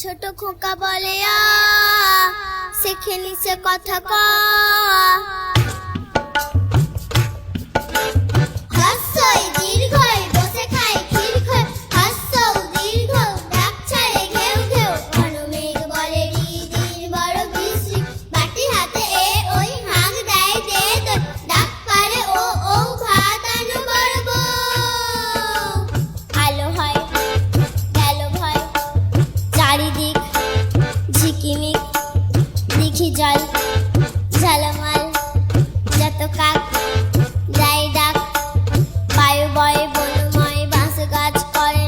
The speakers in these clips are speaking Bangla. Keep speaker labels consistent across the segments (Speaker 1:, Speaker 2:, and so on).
Speaker 1: ছোট খোকা বলে আ খেলি সে কথা ক। জল ঝালমাল, যত কাক, যাই ডাক, বায়ু বয়, বনময়, বাঁশ গাছ করে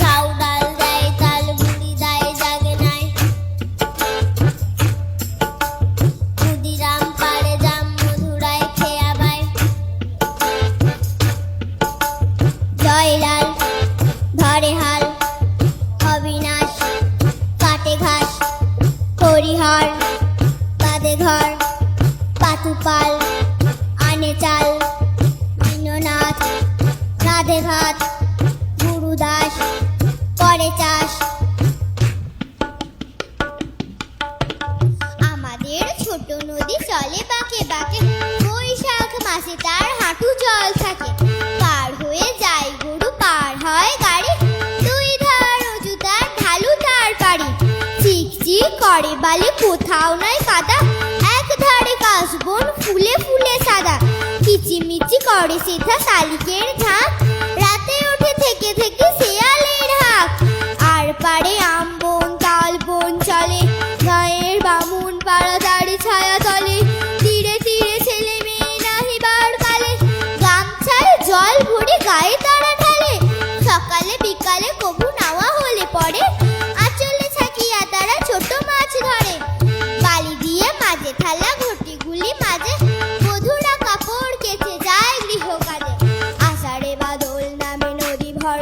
Speaker 1: ঝাউ ডাল দেয়, তাল বুড়ি জাগে নাই। জাম মধুরায় খেয়া জয়লাল ঘর পাতুপাল আনে চাল দীননাথ রাধে ভাত গুরুদাস করে চাষ। আমাদের ছোট নদী চলে বাঁকে বাঁকে, বৈশাখ মাসে তার হাঁটু জল থাকে। পার হয়ে যায় গরু, পার হয় গাড়ি। দুই ধার উঁচু তার ঢালু তার পাড়ি চিক চিক করে বালি, কোথাও নাই কাদা ধারে ফুলে ফুলে সাদা। কিচিমিচি করে সেথা শালিকের ঝাঁক। রাতে ওঠে থেকে থেকে শেয়ালের হাঁক। আর পারে আম বন, তাল বন চলে। গায়ের বামুন পাড়া দাড়ি ছায়া তলে। তীরে তীরে ছেলে মেয়ে নাহি বার কালে গামছায় জল ভরে গায়ে তারা ঘর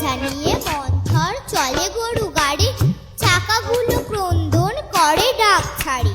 Speaker 1: বোঝা নিয়ে মন্থর চলে গরু গাড়ি চাকাগুলো ক্রন্দন করে ডাক ছাড়ি।